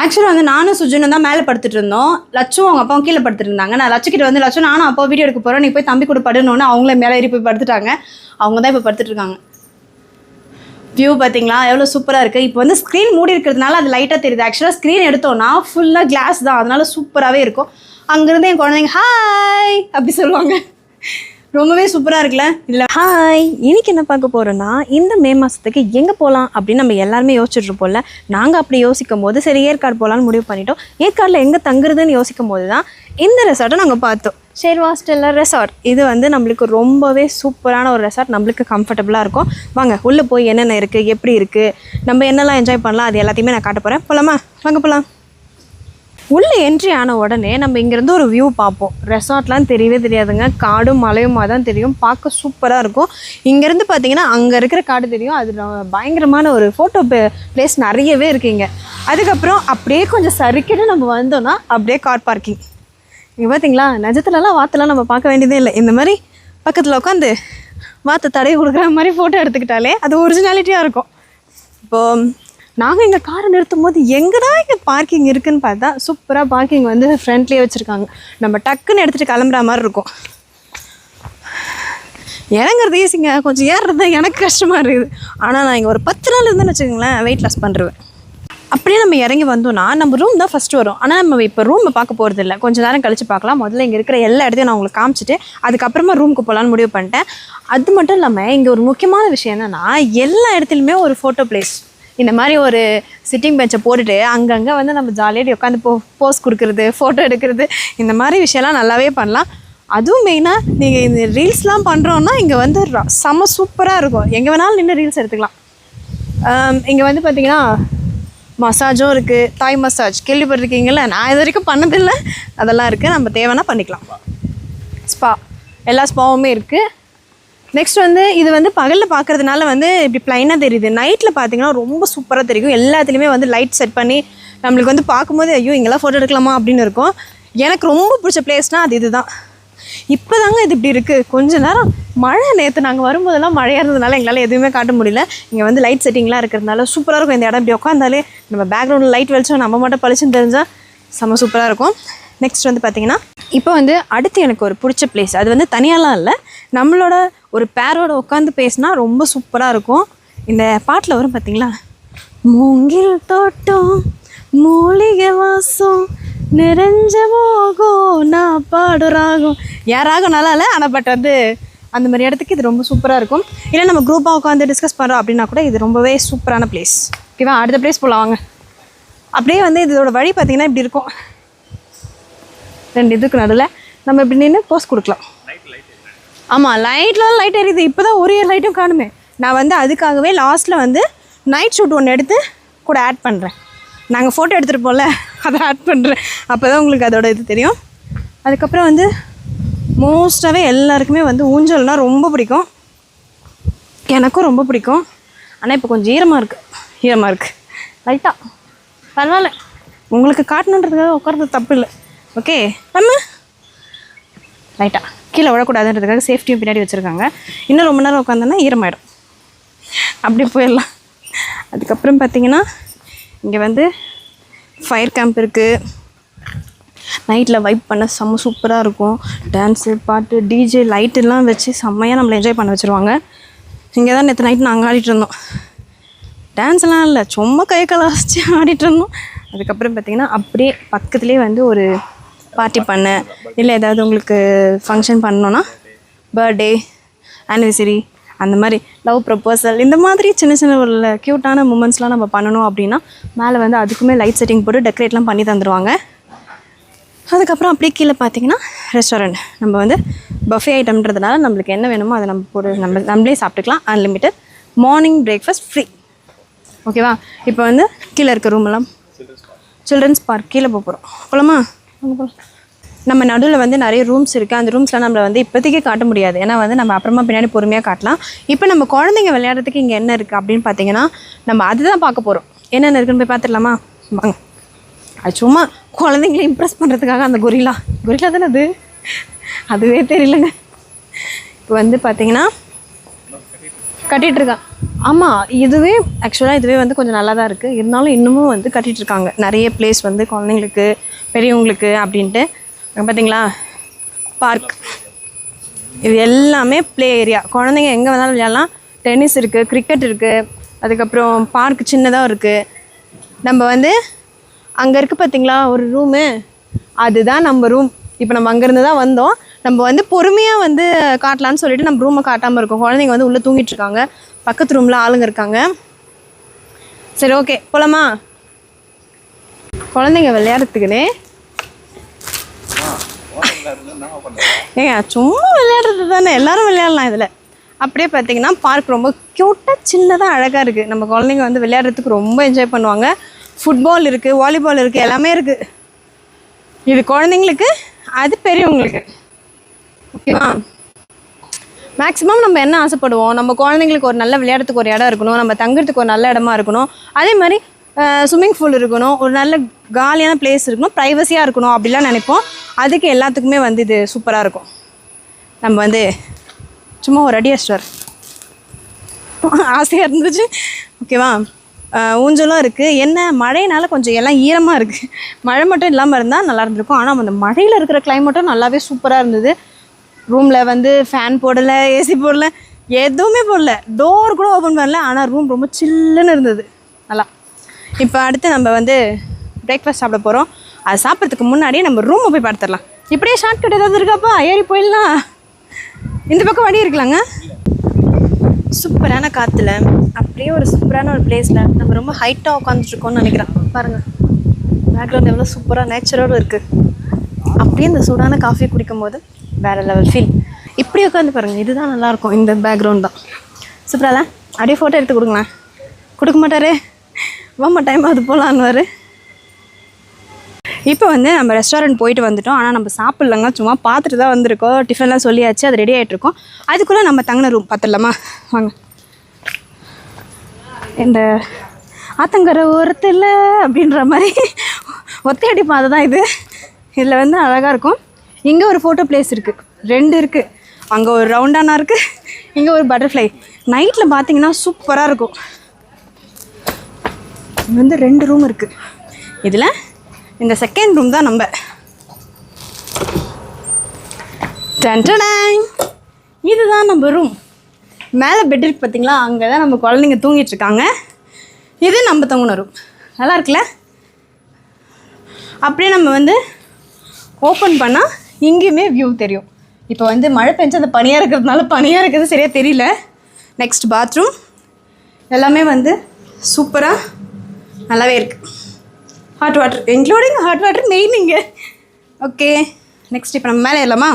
ஆக்சுவலாக வந்து நானும் சுஜனும் தான் மேலே படுத்துட்டு இருந்தோம். லட்சும் அவங்க அப்பாவும் கீழே படுத்துட்டு இருந்தாங்க. நான் லட்சு கிட்ட வந்து லட்சம் நானும் அப்பா வீடியோ எடுக்க போகிறேன் நீ போய் தம்பி கூட படுனோன்னு அவங்களே மேலே ஏறி போய் படுத்துட்டாங்க. அவங்க தான் இப்போ படுத்துட்டு இருக்காங்க. வியூ பார்த்தீங்களா எவ்வளோ சூப்பராக இருக்குது இப்போ வந்து ஸ்க்ரீன் மூடி இருக்கிறதுனால அது லைட்டாக தெரியுது. ஆக்சுவலாக ஸ்க்ரீன் எடுத்தோன்னா ஃபுல்லாக கிளாஸ் தான். அதனால சூப்பராகவே இருக்கும். அங்கேருந்து என் குழந்தைங்க ஹாய் அப்படி சொல்லுவாங்க. ரொம்பவே சூப்பராக இருக்குல்ல? இல்லை ஹாய் இன்னைக்கு என்ன பார்க்க போறோம்னா இந்த மே மாதத்துக்கு எங்கே போகலாம் அப்படின்னு நம்ம எல்லாருமே யோசிச்சுட்டு இருப்போம்ல நாங்கள் அப்படி யோசிக்கும் போது சரி ஏற்காடு போகலான்னு முடிவு பண்ணிட்டோம். ஏற்காடில் எங்கே தங்குறதுன்னு யோசிக்கும் போது தான் இந்த ரெசார்ட்டை நாங்கள் பார்த்தோம். ஷேர்வா ஸ்டெல்லா ரெசார்ட் இது வந்து நம்மளுக்கு ரொம்பவே சூப்பரான ஒரு ரெசார்ட் நம்மளுக்கு கம்ஃபர்டபுளாக இருக்கும். வாங்க உள்ளே போய் என்னென்ன இருக்குது எப்படி இருக்குது நம்ம என்னெல்லாம் என்ஜாய் பண்ணலாம் அது எல்லாத்தையுமே நான் காட்ட போகிறேன் போகலாமா வாங்க போகலாம் உள்ளே என்ட்ரி ஆன உடனே நம்ம இங்கேருந்து ஒரு வியூ பார்ப்போம். ரெசார்ட்லாம் தெரியவே தெரியாதுங்க. காடும் மலையுமா தான் தெரியும். பார்க்க சூப்பராக இருக்கும். இங்கேருந்து பார்த்தீங்கன்னா அங்கே இருக்கிற காடு தெரியும். அது பயங்கரமான ஒரு ஃபோட்டோ பிளேஸ் நிறையவே இருக்குங்க அதுக்கப்புறம் அப்படியே கொஞ்சம் சறுக்கிட்டு நம்ம வந்தோம்னா அப்படியே கார் பார்க்கிங் இங்கே பார்த்தீங்களா? நிஜத்துலலாம் வாத்தெல்லாம் நம்ம பார்க்க வேண்டியதே இல்லை. இந்த மாதிரி பக்கத்தில் உட்காந்து வாத்தை தடை கொடுக்குற மாதிரி ஃபோட்டோ எடுத்துக்கிட்டாலே அது ஒரிஜினாலிட்டியாக இருக்கும். இப்போது நாங்கள் எங்கள் காரை நிறுத்தும் போது எங்கே தான் இங்கே பார்க்கிங் இருக்குன்னு பார்த்தா சூப்பராக பார்க்கிங் வந்து ஃப்ரண்ட்லேயே வச்சுருக்காங்க. நம்ம டக்குன்னு எடுத்துகிட்டு கிளம்புற மாதிரி இருக்கும். இறங்குறது ஈஸிங்க கொஞ்சம் ஏறுறது தான் எனக்கு கஷ்டமாக இருக்குது. ஆனால் நான் இங்கே ஒரு பத்து நாள் இருந்தேன்னு வச்சுக்கோங்களேன் வெயிட் லாஸ் பண்ணுறேன் அப்படியே நம்ம இறங்கி வந்தோம்னா நம்ம ரூம் தான் ஃபஸ்ட்டு வரும். ஆனால் நம்ம இப்போ ரூமை பார்க்க போகிறது இல்லை. கொஞ்சம் நேரம் கழிச்சு பார்க்கலாம். முதல்ல இங்கே இருக்கிற எல்லா இடத்தையும் நான் உங்களுக்கு காமிச்சிட்டு அதுக்கப்புறமா ரூமுக்கு போகலான்னு முடிவு பண்ணிட்டேன். அது மட்டும் இல்லாமல் இங்கே ஒரு முக்கியமான விஷயம் என்னென்னா எல்லா இடத்துலையுமே ஒரு ஃபோட்டோ பிளேஸ் இந்த மாதிரி ஒரு சிட்டிங் பெஞ்சை போட்டுட்டு அங்கங்கே வந்து நம்ம ஜாலியாக உட்காந்து போ போஸ் கொடுக்குறது ஃபோட்டோ எடுக்கிறது இந்த மாதிரி விஷயம்லாம் நல்லாவே பண்ணலாம். அதுவும் மெயினாக நீங்கள் இந்த ரீல்ஸ்லாம் பண்ணுறோன்னா இங்கே வந்து ர- செம சூப்பராக இருக்கும். எங்கே வேணாலும் நின்று ரீல்ஸ் எடுத்துக்கலாம். இங்கே வந்து பார்த்திங்கன்னா மசாஜும் இருக்குது தாய் மசாஜ் கேள்விப்பட்டிருக்கீங்கல்ல? நான் இது வரைக்கும் பண்ணதில்லை. அதெல்லாம் இருக்குது நம்ம தேவைன்னா பண்ணிக்கலாம். ஸ்பா எல்லா ஸ்பாவுமே இருக்குது நெக்ஸ்ட் வந்து இது வந்து பகலில் பார்க்கறதுனால வந்து இப்படி ப்ளைனாக தெரியுது. நைட்டில் பார்த்தீங்கன்னா ரொம்ப சூப்பராக தெரியும். எல்லாத்துலேயுமே வந்து லைட் செட் பண்ணி நம்மளுக்கு வந்து பார்க்கும்போது ஐயோ இங்கெல்லாம் ஃபோட்டோ எடுக்கலாமா? அப்படின்னு இருக்கும். எனக்கு ரொம்ப பிடிச்ச பிளேஸ்னால் அது இதுதான். இப்போ தாங்க இது இப்படி இருக்குது கொஞ்ச நேரம் மழை நேற்று நாங்கள் வரும்போதெல்லாம் மழையாக இருந்ததுனால எங்களால் எதுவுமே காட்ட முடியல. இங்கே வந்து லைட் செட்டிங்லாம் இருக்கிறதுனால சூப்பராக இருக்கும். இந்த இடம் இப்படி உட்காந்தாலே நம்ம பேக்ரவுண்டில் லைட் வெளிச்சம் நம்ம மட்டும் பளிச்சுன்னு தெரிஞ்சால் செம்ம சூப்பராக இருக்கும். நெக்ஸ்ட் வந்து பார்த்திங்கன்னா இப்போ வந்து அடுத்து எனக்கு ஒரு பிடிச்ச பிளேஸ் அது வந்து தனியாலாம் இல்லை. நம்மளோட ஒரு பேரோட உட்காந்து பேசினா ரொம்ப சூப்பராக இருக்கும். இந்த பாட்டில் வரும் பார்த்தீங்களா மூங்கில் தோட்டம் மூலிகை வாசம் நிறைஞ்ச மோகம் நான் பாடு ராகம். என் ராகம் நல்லா இல்லை? ஆனால் பட் வந்து அந்த மாதிரி இடத்துக்கு இது ரொம்ப சூப்பராக இருக்கும். இல்லை நம்ம குரூப்பாக உட்காந்து டிஸ்கஸ் பண்ணுறோம் அப்படின்னா கூட இது ரொம்பவே சூப்பரான பிளேஸ் ஓகேவா அடுத்த பிளேஸ் போகலாம் வாங்க. அப்படியே வந்து இதோட வழி பார்த்தீங்கன்னா இப்படி இருக்கும். ரெண்டு இதுக்கு நடுவில் நம்ம இப்படி நின்று போஸ் கொடுக்கலாம். ஆமாம் லைட்லாம் லைட் எரியுது. இப்போ தான் ஒரு லைட்டும் காணுமே. நான் வந்து அதுக்காகவே லாஸ்ட்டில் வந்து நைட் ஷூட் ஒன்று எடுத்து கூட ஆட் பண்ணுறேன் நாங்கள் ஃபோட்டோ எடுத்துருப்போம்ல அதை ஆட் பண்ணுறேன் அப்போ தான் உங்களுக்கு அதோட இது தெரியும். அதுக்கப்புறம் வந்து மோஸ்ட்டாகவே எல்லாருக்குமே வந்து ஊஞ்சல்னால் ரொம்ப பிடிக்கும். எனக்கும் ரொம்ப பிடிக்கும். ஆனால் இப்போ கொஞ்சம் ஈரமாக இருக்குது ஈரமாக இருக்குது லைட்டாக பரவாயில்ல. உங்களுக்கு காட்டணுன்றதுக்காக உட்காரது தப்பு இல்லை. ஓகே நம்ம? லைட்டாக கீழே விழக்கூடாதுன்றதுக்காக சேஃப்டியும் பின்னாடி வச்சுருக்காங்க. இன்னும் ரொம்ப நேரம் உட்காந்தோன்னா ஈரமாயிடும். அப்படி போயிடலாம். அதுக்கப்புறம் பார்த்தீங்கன்னா இங்கே வந்து ஃபயர் கேம்ப் இருக்குது நைட்டில் வைப் பண்ண செம்ம சூப்பராக இருக்கும். டான்ஸு பாட்டு டிஜே லைட்டெல்லாம் வச்சு செம்மையாக நம்மளை என்ஜாய் பண்ண வச்சுருவாங்க. இங்கே தான் நேற்று நைட் நாங்கள் ஆடிட்டு இருந்தோம். டான்ஸ்லாம் இல்லை சும்மா கை கலாச்சு ஆடிட்டு இருந்தோம். அதுக்கப்புறம் பார்த்தீங்கன்னா அப்படியே பக்கத்துலேயே வந்து ஒரு பார்ட்டி பண்ண. இல்லை ஏதாவது உங்களுக்கு ஃபங்க்ஷன் பண்ணோன்னா பர்த்டே ஆனிவர்சரி அந்த மாதிரி லவ் ப்ரப்போசல் இந்த மாதிரி சின்ன சின்ன ஒரு க்யூட்டான மூமெண்ட்ஸ்லாம் நம்ம பண்ணணும் அப்படின்னா மேலே வந்து அதுக்குமே லைட் செட்டிங் போட்டு டெக்கரேட்லாம் பண்ணி தந்துடுவாங்க அதுக்கப்புறம் அப்படியே கீழே பார்த்தீங்கன்னா ரெஸ்டாரண்ட் நம்ம வந்து பஃபே ஐட்டம்ன்றதுனால நம்மளுக்கு என்ன வேணுமோ அதை நம்ம போட்டு நம்ம நம்மளே சாப்பிட்டுக்கலாம். அன்லிமிட்டட் மார்னிங் பிரேக்ஃபாஸ்ட் ஃப்ரீ ஓகேவா இப்போ வந்து கீழே இருக்க ரூமெல்லாம் சில்ட்ரன்ஸ் பார்க் கீழே போக போகிறோம் போகலாமா நம்ம நடுவில் வந்து நிறைய ரூம்ஸ் இருக்குது அந்த ரூம்ஸ்லாம் நம்மளை வந்து இப்போதைக்கு காட்ட முடியாது. ஏன்னா வந்து நம்ம அப்புறமா பின்னாடி பொறுமையாக காட்டலாம். இப்போ நம்ம குழந்தைங்க விளையாடுறதுக்கு இங்கே என்ன இருக்குது அப்படின்னு பார்த்தீங்கன்னா நம்ம அதுதான் பார்க்க போகிறோம் என்னென்ன இருக்குன்னு போய் பார்த்துடலாமா? வாங்க. அது சும்மா குழந்தைங்கள இம்ப்ரெஸ் பண்ணுறதுக்காக அந்த கொரிலா கொரிலா தானே அது? அதுவே தெரியலங்க. இப்போ வந்து பார்த்தீங்கன்னா கட்டிகிட்டு இருக்கான் ஆமாம் இதுவே ஆக்சுவலாக இதுவே வந்து கொஞ்சம் நல்லா தான் இருக்குது இருந்தாலும் இன்னமும் வந்து கட்டிகிட்ருக்காங்க நிறைய பிளேஸ் வந்து குழந்தைங்களுக்கு பெரியவங்களுக்கு அப்படின்ட்டு. பார்த்தீங்களா பார்க் இது எல்லாமே ப்ளே ஏரியா குழந்தைங்க எங்கே வேணாலும் விளையாடலாம். டென்னிஸ் இருக்குது கிரிக்கெட் இருக்குது அதுக்கப்புறம் பார்க் சின்னதாக இருக்குது நம்ம வந்து அங்கே இருக்குது பார்த்தீங்களா ஒரு ரூமு அதுதான் நம்ம ரூம் இப்போ நம்ம அங்கேருந்து தான் வந்தோம். நம்ம வந்து பொறுமையாக வந்து காட்டலான்னு சொல்லிட்டு நம்ம ரூமை காட்டாமல் இருக்கோம். குழந்தைங்க வந்து உள்ளே தூங்கிட்டுருக்காங்க பக்கத்து ரூமில் ஆளுங்க இருக்காங்க. சரி ஓகே போலாமா? குழந்தைங்க விளையாடுறதுக்குன்னே ஏங்க சும்மா விளையாடுறது தானே எல்லாரும் விளையாடலாம் இதில். அப்படியே பார்த்தீங்கன்னா பார்க் ரொம்ப க்யூட்டாக சின்னதாக அழகாக இருக்குது நம்ம குழந்தைங்க வந்து விளையாடுறதுக்கு ரொம்ப என்ஜாய் பண்ணுவாங்க. ஃபுட்பால் இருக்குது வாலிபால் இருக்குது எல்லாமே இருக்குது இது குழந்தைங்களுக்கு அது பெரியவங்களுக்கு. ஓகேவா மேக்ஸிமம் நம்ம என்ன ஆசைப்படுவோம்? நம்ம குழந்தைங்களுக்கு ஒரு நல்ல விளையாடுறதுக்கு ஒரு இடம் இருக்கணும். நம்ம தங்குறதுக்கு ஒரு நல்ல இடமா இருக்கணும். அதே மாதிரி ஸ்விம்மிங் பூல் இருக்கணும். ஒரு நல்ல காலியான பிளேஸ் இருக்கணும் ப்ரைவசியாக இருக்கணும் அப்படிலாம் நினைப்போம். அதுக்கு எல்லாத்துக்குமே வந்து இது சூப்பராக இருக்கும். நம்ம வந்து சும்மா ஒரு அடி அடிச்சிட்டு ஆசையாக இருந்துச்சு. ஓகேவா ஊஞ்சலும் இருக்குது என்ன மழைனால கொஞ்சம் எல்லாம் ஈரமாக இருக்குது மழை மட்டும் இல்லாமல் இருந்தால் நல்லா இருந்திருக்கும். ஆனால் அந்த மழையில் இருக்கிற கிளைமேட்டும் நல்லாவே சூப்பராக இருந்தது. ரூமில் வந்து ஃபேன் போடலை ஏசி போடல எதுவுமே போடல. டோர் கூட ஓப்பன் பண்ணல. ஆனால் ரூம் ரொம்ப சில்லுன்னு இருந்தது. நல்லா. இப்போ அடுத்து நம்ம வந்து பிரேக்ஃபாஸ்ட் சாப்பிட போகிறோம் அது சாப்பிட்றதுக்கு முன்னாடியே நம்ம ரூமை போய் பார்த்துடலாம் இப்படியே ஷார்ட்கட் ஏதாவது இருக்காப்பா ஏறி போயிடலாம். இந்த பக்கம் வழி இருக்கலாங்க. சூப்பரான காற்றுல அப்படியே ஒரு சூப்பரான ஒரு பிளேஸில் நம்ம ரொம்ப ஹைட்டாக உட்காந்துட்ருக்கோம்னு நினைக்கிறேன். பாருங்கள் பேக்ரவுண்ட் எவ்வளோ சூப்பராக நேச்சுரலும் இருக்குது அப்படியே இந்த சூடான காஃபி குடிக்கும் போது வேறு லெவல் ஃபீல் இப்படி உட்காந்து பாருங்கள் இதுதான் நல்லாயிருக்கும் இந்த பேக்ரவுண்ட் தான். சூப்பரால அப்படியே ஃபோட்டோ எடுத்து கொடுங்களேன். கொடுக்க மாட்டாரு. வாமா டைம் அது போகலான்னு இப்போ வந்து நம்ம ரெஸ்டாரண்ட் போயிட்டு வந்துட்டோம். ஆனால் நம்ம சாப்பிட்லங்க. சும்மா பார்த்துட்டு தான் வந்திருக்கோம். டிஃபன்லாம் சொல்லியாச்சு. அது ரெடி ஆகிட்ருக்கோம் அதுக்குள்ளே நம்ம தங்கின ரூம் பார்த்துடலாமா? வாங்க. இந்த ஆத்தங்கரை ஓரத்தில் அப்படின்ற மாதிரி ஒத்தையடி பாதை தான் இது. இதில் வந்து அழகாக இருக்கும். இங்கே ஒரு ஃபோட்டோ பிளேஸ் இருக்குது ரெண்டு இருக்குது அங்கே ஒரு ரவுண்டானா இருக்குது இங்கே ஒரு பட்டர்ஃப்ளை நைட்டில் பார்த்தீங்கன்னா சூப்பராக இருக்கும். இங்கே வந்து ரெண்டு ரூம் இருக்குது இதில் இந்த செகண்ட் ரூம் தான் நம்ம. டன்டடாய். இதுதான் நம்ம ரூம் மேலே பெட் இருக்கு பார்த்தீங்களா அங்கே தான் நம்ம குழந்தைங்க தூங்கிட்டு இருக்காங்க. இது நம்ம தூங்கின ரூம் நல்லா இருக்குல்ல? அப்படியே நம்ம வந்து ஓப்பன் பண்ணால் இங்கேயுமே வியூ தெரியும். இப்போ வந்து மழை பெஞ்சு அந்த பனியாக இருக்கிறதுனால பனியாக இருக்கிறது சரியாக தெரியல. நெக்ஸ்ட் பாத்ரூம் எல்லாமே வந்து சூப்பராக நல்லாவே இருக்குது hot water including hot water main இங்கே. ஓகே நெக்ஸ்ட் இப்போ நம்ம மேலே ஏறலாமா?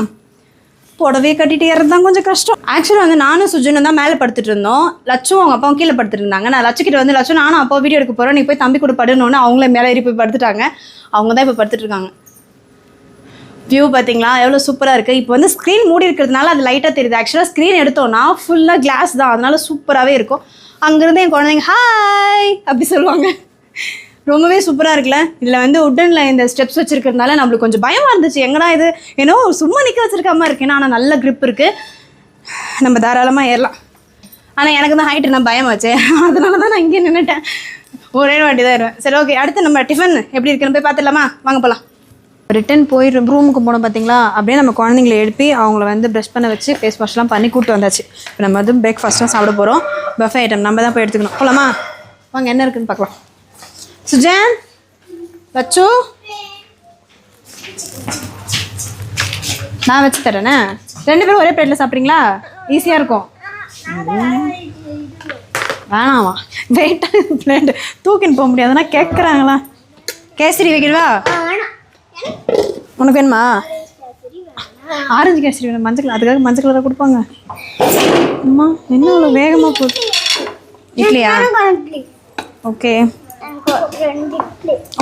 புடவையை கட்டிட்டு ஏறது தான் கொஞ்சம் கஷ்டம். ஆக்சுவலாக வந்து நானும் சுஜனும் தான் மேலே படுத்துட்டு இருந்தோம். லட்சும் அவங்க அப்பாவும் கீழே படுத்துட்டு இருந்தாங்க. நான் லட்சக்கிட்ட வந்து லட்சம் நானும் அப்பா வீடியோ எடுக்க போகிறேன் நீ போய் தம்பி கூட படுனோன்னு அவங்களே மேலே ஏறி போய் படுத்துட்டாங்க. அவங்க தான் இப்போ படுத்துட்டு இருக்காங்க. வியூ பார்த்தீங்களா? எவ்வளோ சூப்பராக இருக்குது இப்போ வந்து ஸ்க்ரீன் மூடி இருக்கிறதுனால அது லைட்டாக தெரியுது. ஆக்சுவலாக ஸ்க்ரீன் எடுத்தோன்னா ஃபுல்லாக கிளாஸ் தான். அதனால சூப்பராகவே இருக்கும். அங்கேருந்து என் குழந்தைங்க ஹாய் அப்படி சொல்லுவாங்க. ரொம்பவே சூப்பராக இருக்குல்ல? இதில் வந்து உட்டனில் இந்த ஸ்டெப்ஸ் வச்சுருக்கிறதுனால நம்மளுக்கு கொஞ்சம் பயமாக இருந்துச்சு. எங்கடா இது? ஏன்னோ சும்மா நிற்க வச்சிருக்காம இருக்கேன் ஆனால் நல்ல க்ரிப் இருக்குது நம்ம தாராளமாக ஏறலாம். ஆனால் எனக்கு தான் ஹைட்டு நான் பயம் வச்சேன் அதனால தான் நான் இங்கேயே நின்றுட்டேன் ஒரே வாட்டி தான் இருவேன் சரி ஓகே அடுத்து நம்ம டிஃபன் எப்படி இருக்குன்னு போய் பார்த்துடலாமா? வாங்க போகலாம் ரிட்டன் போய் ரூமுக்கு போனோம் பார்த்தீங்களா அப்படியே நம்ம குழந்தைங்கள எழுப்பி அவங்கள வந்து ப்ரெஷ் பண்ண வச்சு ஃபேஸ் வாஷ்லாம் பண்ணி கூப்பிட்டு வந்தாச்சு. இப்போ நம்ம வந்து பிரேக்ஃபாஸ்ட்லாம் சாப்பிட போகிறோம் பஃபே ஐட்டம் நம்ம தான் போய் எடுத்துக்கணும். போகலாமா வாங்க என்ன இருக்குன்னு பார்க்கலாம். சுஜான் லச்சு நான் வச்சு தரேனே. ரெண்டு பேரும் ஒரே பிளேட்டில் சாப்பிட்றீங்களா? ஈஸியாக இருக்கும். வேணாமா வெயிட்டாக பிளேட் தூக்கின்னு போக முடியாதுன்னா கேட்குறாங்களா கேசரி வைக்கிறவா உனக்கு வேணுமா? ஆரஞ்சு கேசரி வேணும். மஞ்சள் கலர். அதுக்காக மஞ்சள் கலராக கொடுப்பாங்க. அம்மா என்ன இவ்வளோ வேகமாக போகுது? இட்லியா? ஓகே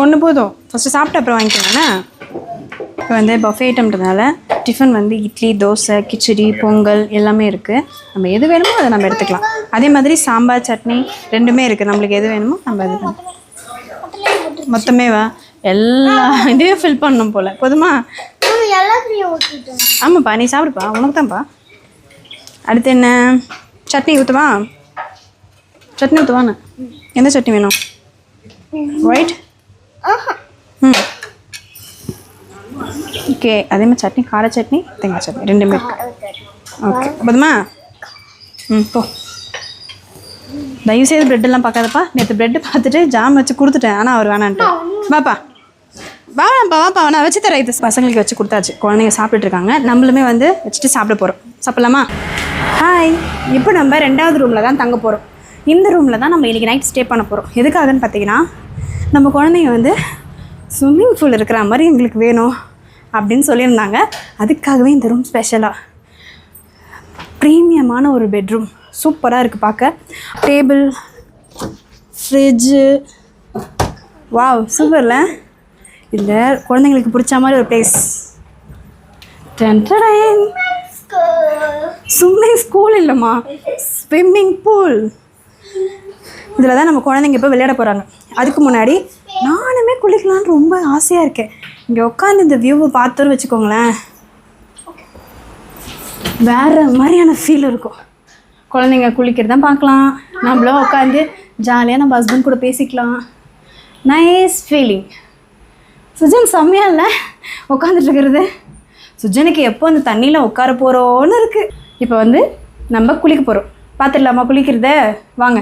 ஒன்று போதும். ஃபஸ்ட்டு சாப்பிட்டு அப்புறம் வாங்கிக்கோங்கண்ணா இப்போ வந்து பஃபே ஐட்டம்ன்றதுனால டிஃபன் வந்து இட்லி தோசை கிச்சடி பொங்கல் எல்லாமே இருக்குது நம்ம எது வேணுமோ அதை நம்ம எடுத்துக்கலாம். அதே மாதிரி சாம்பார் சட்னி ரெண்டுமே இருக்குது நம்மளுக்கு எது வேணுமோ நம்ம இது பண்ணலாம். மொத்தமே வா. எல்லா இதையும் ஃபில் பண்ணணும் போல். போதுமா? ஆமாப்பா நீ சாப்பிடுப்பா. உனக்கு தான்ப்பா அடுத்து என்ன? சட்னி ஊற்றுவா சட்னி ஊற்றுவான்னு எந்த சட்னி வேணும்? ம். ஓகே அதே மாதிரி சட்னி கார சட்னி தேங்காய் சட்னி ரெண்டுமே இருக்கு. ஓகே போதுமா? ம் போ. தயவுசெய்து ப்ரெட்டெல்லாம் பார்க்காதப்பா. நேற்று ப்ரெட்டு பார்த்துட்டு ஜாம் வச்சு கொடுத்துட்டேன். ஆனால் அவர் வேணான்ட்டு. வாப்பா. வாப்பா வாப்பா. நான் வச்சு தரேன் இது. பசங்களுக்கு வச்சு கொடுத்தாச்சு. குழந்தைங்க சாப்பிட்டுட்டு இருக்காங்க. நம்மளுமே வந்து வச்சுட்டு சாப்பிட போகிறோம் சாப்பிட்லாமா? ஹாய் இப்போ நம்ம ரெண்டாவது ரூமில் தான் தங்க போகிறோம் இந்த ரூமில் தான் நம்ம இன்றைக்கி நைட் ஸ்டே பண்ண போகிறோம் எதுக்காகன்னு பார்த்தீங்கன்னா நம்ம குழந்தைங்க வந்து ஸ்விம்மிங் பூல் இருக்கிற மாதிரி எங்களுக்கு வேணும் அப்படின்னு சொல்லியிருந்தாங்க. அதுக்காகவே இந்த ரூம் ஸ்பெஷலாக ப்ரீமியமான ஒரு பெட்ரூம் சூப்பராக இருக்குது பார்க்க டேபிள் ஃப்ரிட்ஜு வாவ் சூப்பர்ல இதில் குழந்தைங்களுக்கு பிடிச்ச மாதிரி ஒரு பிளேஸ் ஸ்விம்மிங் ஸ்கூல் இல்லைம்மா. ஸ்விம்மிங் பூல் இதில் தான் நம்ம குழந்தைங்க இப்போ விளையாட போகிறாங்க. அதுக்கு முன்னாடி நானுமே குளிக்கலான்னு ரொம்ப ஆசையாக இருக்கேன். இங்கே உட்காந்து இந்த வியூவை பார்த்தோன்னு வச்சுக்கோங்களேன். வேறு மாதிரியான ஃபீல் இருக்கும். குழந்தைங்க குளிக்கிறத பார்க்கலாம். நம்மளும் உட்காந்து ஜாலியாக நம்ம ஹஸ்பண்ட் கூட பேசிக்கலாம். நைஸ் ஃபீலிங் சுஜன் செம்மையா இல்லை? உட்காந்துட்டு இருக்கிறது. சுஜனுக்கு எப்போ அந்த தண்ணியில் உட்கார போகிறோன்னு இருக்குது இப்போ வந்து நம்ம குளிக்க போகிறோம் பார்த்துடலாமா குளிக்கிறத? வாங்க.